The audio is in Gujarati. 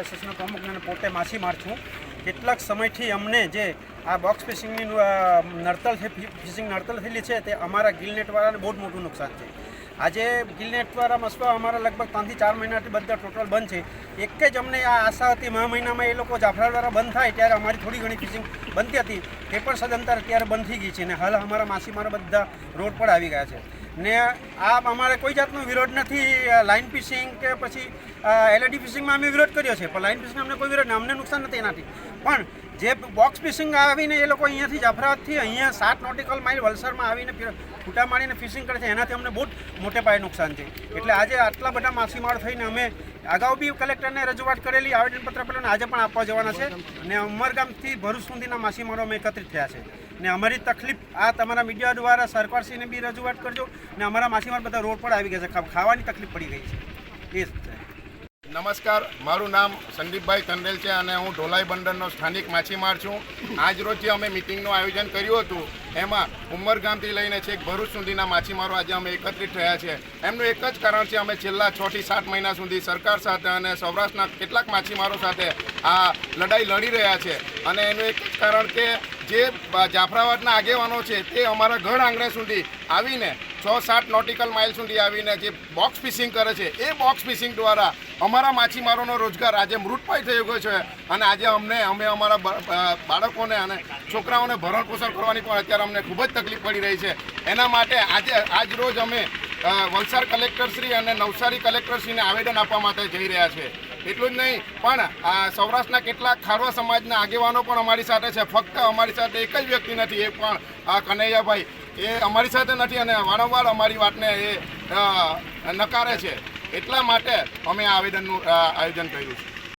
એસોસિએશનનો પ્રમુખ અને પોતે માછીમાર છું. કેટલાક સમયથી અમને જે આ બોક્સ ફિશિંગની અ, નડતલ છે ફિશિંગ નડતલ થયેલી છે તે અમારા ગિલનેટવાળાને બહુ જ મોટું નુકસાન છે. આજે ગિલનેટવાળા મસવા અમારા લગભગ ત્રણથી ચાર મહિનાથી બધા ટોટલ બંધ છે. એક જ અમને આ આશા હતી મહા મહિનામાં એ લોકો જાફરાવાળા બંધ થાય ત્યારે અમારી થોડી ઘણી ફિશિંગ બનતી હતી. તે પણ સદંતર અત્યારે બંધ થઈ ગઈ છે ને હાલ અમારા માછીમારો બધા રોડ પર આવી ગયા છે. ને આ અમારે કોઈ જાતનો વિરોધ નથી લાઇન ફિશિંગ કે પછી એલઈડી ફિશિંગમાં અમે વિરોધ કર્યો છે, પણ લાઇન ફિશિંગ અમને કોઈ વિરોધ અમને નુકસાન નથી એનાથી. પણ જે બોક્સ ફિશિંગ આવીને એ લોકો અહીંયાથી જાફરાબાદથી અહીંયા સાત નોટિકલ માઇલ વલસાડમાં આવીને ફૂટા મારીને ફિશિંગ કરે છે, એનાથી અમને બહુ મોટે પાયે નુકસાન છે. એટલે આજે આટલા બધા માછીમાર થઈને અમે અગાઉ બી કલેક્ટરને રજૂઆત કરેલી, આવેદનપત્ર પેલું આજે પણ આપવા જવાના છે. અને ઉમરગામથી ભરૂચ સુધીના માછીમારો અમે એકત્રિત થયા છે. ને અમારી તકલીફ આ તમારા મીડિયા દ્વારા સરકારશ્રીને બી રજૂઆત કરજો. ને અમારા માછીમાર બધા રોડ પર આવી ગયા છે, ખાવાની તકલીફ પડી ગઈ છે. એ જ નમસ્કાર, મારું નામ સંદીપભાઈ કંડેલ છે અને હું ઢોલાઈ બંદરનો સ્થાનિક માછીમાર છું. આજ રોજ જે અમે મિટિંગનું આયોજન કર્યું હતું, એમાં ઉમરગામથી લઈને છેક ભરૂચ સુધીના માછીમારો આજે અમે એકત્રિત થયા છે. એમનું એક જ કારણ છે, અમે છેલ્લા છ થી સાત મહિના સુધી સરકાર સાથે અને સૌરાષ્ટ્રના કેટલાક માછીમારો સાથે આ લડાઈ લડી રહ્યા છે. અને એનું એક જ કારણ કે જે જાફરાબાદના આગેવાનો છે, તે અમારા ઘર આંગણે સુધી આવીને છ સાત નોટિકલ માઇલ સુધી આવીને જે બોક્સ ફિશિંગ કરે છે, એ બોક્સ ફિશિંગ દ્વારા અમારા માછીમારોનો રોજગાર આજે મૃતપાય થઈ ગયો છે. અને આજે અમને, અમે અમારા બાળકોને અને છોકરાઓને ભરણપોષણ કરવાની પણ અત્યારે અમને ખૂબ જ તકલીફ પડી રહી છે. એના માટે આજે, આજ રોજ અમે વલસાડ કલેક્ટરશ્રી અને નવસારી કલેક્ટરશ્રીને આવેદન આપવા માટે જઈ રહ્યા છે. એટલું જ નહીં, પણ, આ સૌરાષ્ટ્રના કેટલાક ખારવા સમાજના આગેવાનો પણ અમારી સાથે છે. ફક્ત અમારી સાથે એક જ વ્યક્તિ નથી, એ પણ કનૈયાભાઈ. એ અમારી સાથે નથી અને વારંવાર અમારી વાતને એ નકારે છે. એટલા માટે અમે આ આવેદનનું આયોજન કર્યું છે.